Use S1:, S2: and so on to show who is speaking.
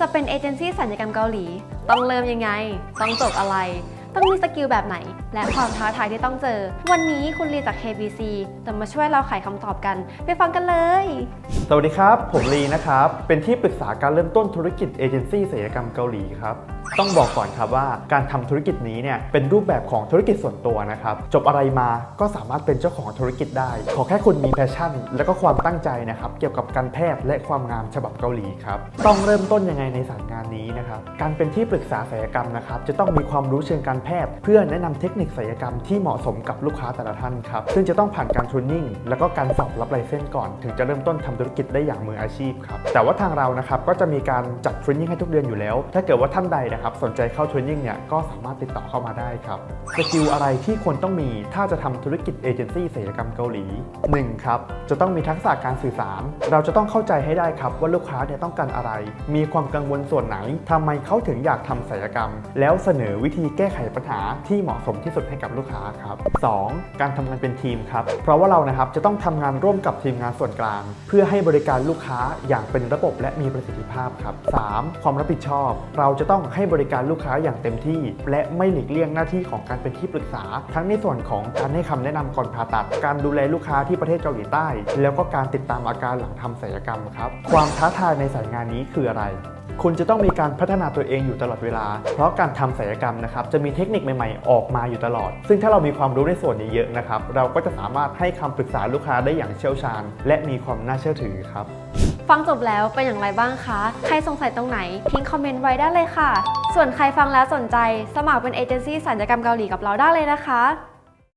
S1: จะเป็นเอเจนซี่สัญญกรรมเกาหลี ต้องเริ่มยังไง ต้องจบอะไร ต้องมีสกิลแบบไหน และความท้าทายที่ต้องเจอ วันนี้คุณลีจาก KBC จะมาช่วยเราไขคำตอบกัน ไปฟังกันเลย
S2: สวัสดีครับ ผมลีนะครับ เป็นที่ปรึกษาการเริ่มต้นธุรกิจเอเจนซี่ศัลยกรรมเกาหลีครับ ต้องบอกก่อนครับว่าการทำธุรกิจนี้เนี่ยเป็นรูปแบบของธุรกิจส่วนตัวนะครับ จบอะไรมาก็สามารถเป็นเจ้าของธุรกิจได้ ขอแค่คุณมีแพชชั่น และก็ความตั้งใจนะครับเกี่ยวกับการแพทย์และความงามฉบับเกาหลีครับ ต้องเริ่มต้นยังไงในสายงานนี้นะครับการเป็นที่ปรึกษาศัลยกรรมนะครับจะต้องมีความรู้เชิงการแพทย์ เพื่อแนะนำเทคนิคศัลยกรรมที่เหมาะสมกับลูกค้าแต่ละท่านครับซึ่งจะต้องผ่านการเทรนนิ่งแล้วก็การสอบรับไลเซนส์ก่อนถึงจะเริ่มต้นทำธุรกิจได้อย่างมืออาชีพครับแต่ว่าทางเรานะครับก็จะมีการจัดเทรนนิ่งให้ทุกเดือนอยู่แล้ว ถ้าเกิดว่าท่านใดนะครับสนใจเข้าเทรนนิ่งเนี่ยก็สามารถติดต่อเข้ามาได้ครับสกิลอะไรที่ควรต้องมีถ้าจะทำธุรกิจเอเจนซี่ศัลยกรรมเกาหลีหนึ่งครับจะต้องมีทักษะการสื่อสาร เราจะต้องเข้าใจให้ได้ครับว่าลูกค้าเนี่ยต้องการอะไร มีความกังวลส่วนไหนทำไมเขาถึงอยากทำศัลยกรรม แล้วเสนอวิธีแก้ไขปัญหาที่เหมาะสมที่สุดให้กับลูกค้าครับ 2. การทำงานเป็นทีมครับเพราะว่าเรานะครับจะต้องทำงานร่วมกับทีมงานส่วนกลาง เพื่อให้บริการลูกค้าอย่างเป็นระบบและมีประสิทธิภาพครับ 3. ความรับผิดชอบ เราจะต้องให้บริการลูกค้าอย่างเต็มที่ และไม่หลีกเลี่ยงหน้าที่ของการเป็นที่ปรึกษา ทั้งในส่วนของการให้คำแนะนำก่อนผ่าตัด การดูแลลูกค้าที่ประเทศเกาหลีใต้ แล้วก็การติดตามอาการหลังทำศัลยกรรมครับ ความท้าทายในสายงานนี้คืออะไร คุณจะต้องมีการพัฒนาตัวเองอยู่ตลอดเวลา เพราะการทำศัลยกรรมนะครับจะมีเทคนิคใหม่ ๆ ออกมาอยู่ตลอด ซึ่งถ้าเรามีความรู้ในส่วนนี้เยอะนะครับ เราก็จะสามารถให้คำปรึกษาลูกค้าได้อย่างเชี่ยวชาญ และมีความน่าเชื่อถือครับ
S1: ฟังจบแล้วเป็นอย่างไรบ้างคะ ใครสงสัยตรงไหน ทิ้งคอมเมนต์ไว้ได้เลยค่ะ ส่วนใครฟังแล้วสนใจ สมัครเป็นเอเจนซี่สัญญกรรมเกาหลีกับเราได้เลยนะคะ